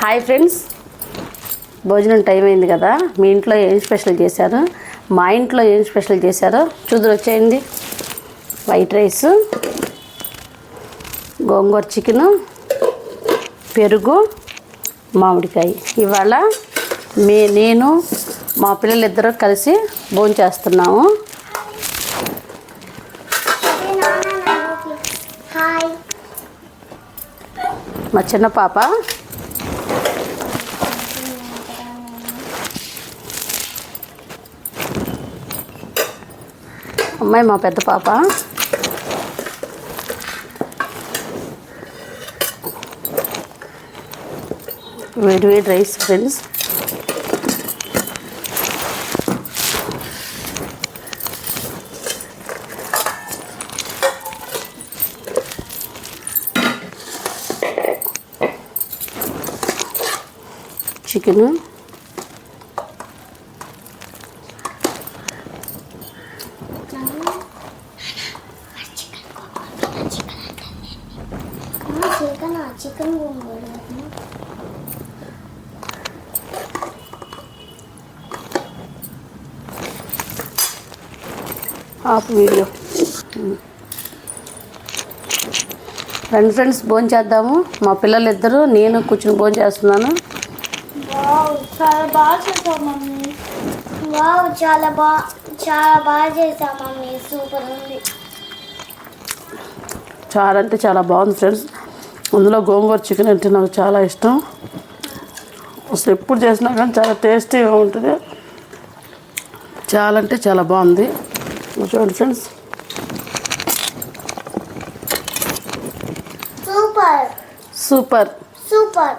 Hi friends. భోజనం time అయింది కదా. మీ ఇంట్లో ఏం స్పెషల్ చేశారు? మా ఇంట్లో ఏం స్పెషల్ చేశారో? చూదురు వచ్చేయండి. వైట్ రైస్ గోంగూర చికెను పెరుగు మామిడికాయ. ఇవాళ మే నేను మా పిల్లలిద్దరూ కలిసి భోజనం చేస్తున్నాము. మా చిన్న పాప అమ్మాయి మా పెద్ద పాప. వేడి వేడి rice friends. Chicken. Chicken chicken gongura of video రండి ఫ్రెండ్స్ భోజనం చేద్దాము. మా పిల్లలు ఇద్దరు నేను కూర్చుని భోజనం చేస్తున్నాను. చాలా బాగా మమ్మీ. వావ్ చాలా బాగా చాలా బాగా చేసావు మమ్మీ. సూపర్ ఉంది. చాలా అంటే చాలా బాగుంది ఫ్రెండ్స్ అందులో గోంగూర చికెన్ అంటే నాకు చాలా ఇష్టం. అసలు ఎప్పుడు చేసినా కానీ చాలా టేస్టీగా ఉంటుంది. చాలా అంటే చాలా బాగుంది. చూడండి ఫ్రెండ్స్. సూపర్. సూపర్. సూపర్.